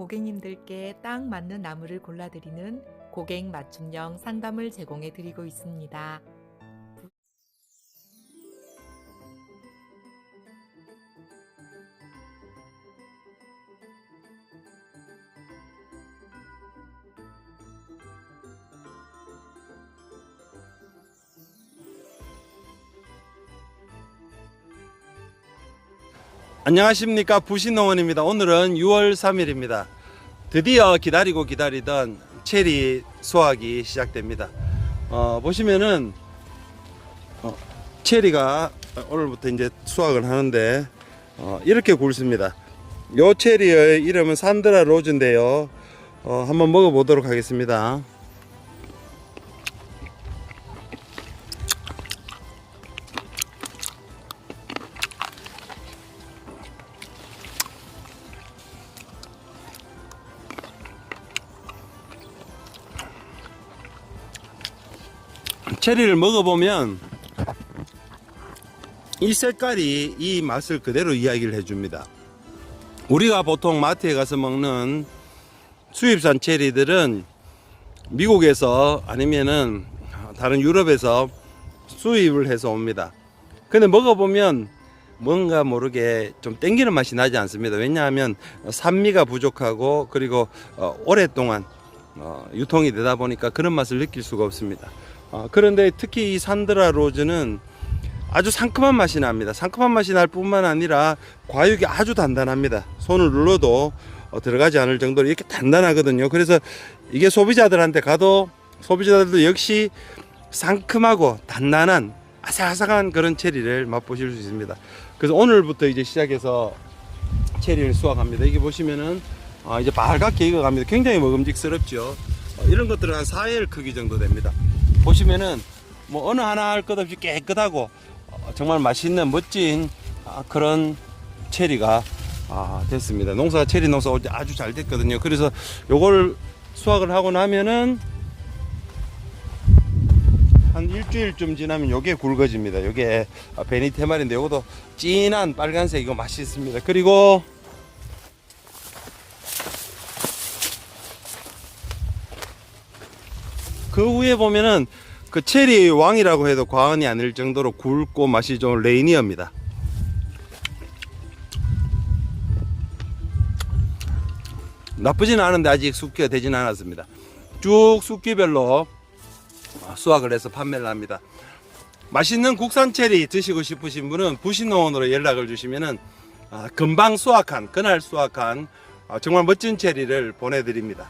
고객님들께 딱 맞는 나무를 골라드리는 고객 맞춤형 상담을 제공해 드리고 있습니다. 안녕하십니까 부신농원입니다. 오늘은 6월 3일입니다. 드디어 기다리고 기다리던 체리 수확이 시작됩니다. 어, 보시면은 어, 체리가 오늘부터 이제 수확을 하는데 어, 이렇게 굵습니다. 요 체리의 이름은 산드라 로즈인데요. 어, 한번 먹어보도록 하겠습니다. 체리를 먹어보면 이 색깔이 이 맛을 그대로 이야기를 해줍니다. 우리가 보통 마트에 가서 먹는 수입산 체리들은 미국에서 아니면은 다른 유럽에서 수입을 해서 옵니다. 근데 먹어보면 뭔가 모르게 좀 땡기는 맛이 나지 않습니다. 왜냐하면 산미가 부족하고 그리고 어, 오랫동안 어, 유통이 되다 보니까 그런 맛을 느낄 수가 없습니다. 어, 그런데 특히 이 산드라 로즈는 아주 상큼한 맛이 납니다. 상큼한 맛이 날 뿐만 아니라 과육이 아주 단단합니다. 손을 눌러도 어, 들어가지 않을 정도로 이렇게 단단하거든요. 그래서 이게 소비자들한테 가도 소비자들도 역시 상큼하고 단단한 아삭아삭한 그런 체리를 맛보실 수 있습니다. 그래서 오늘부터 이제 시작해서 체리를 수확합니다. 이게 보시면은 아, 이제 빨갛게 익어갑니다. 굉장히 먹음직스럽죠. 어, 이런 것들은 한 4일 크기 정도 됩니다. 보시면은 뭐 어느 하나 할 것 없이 깨끗하고 어, 정말 맛있는 멋진 아, 그런 체리가 아, 됐습니다. 농사 체리 농사 아주 잘 됐거든요. 그래서 요걸 수확을 하고 나면은 한 일주일쯤 지나면 요게 굵어집니다. 요게 아, 베니테말인데 요것도 진한 빨간색 이거 맛있습니다. 그리고 그 위에 보면은 그 체리 왕이라고 해도 과언이 아닐 정도로 굵고 맛이 좋은 레이니어입니다. 나쁘진 않은데 아직 숙기가 되진 않았습니다. 쭉 숙기별로 수확을 해서 판매를 합니다. 맛있는 국산 체리 드시고 싶으신 분은 부신농원으로 연락을 주시면은 아, 금방 수확한 그날 수확한 아, 정말 멋진 체리를 보내드립니다.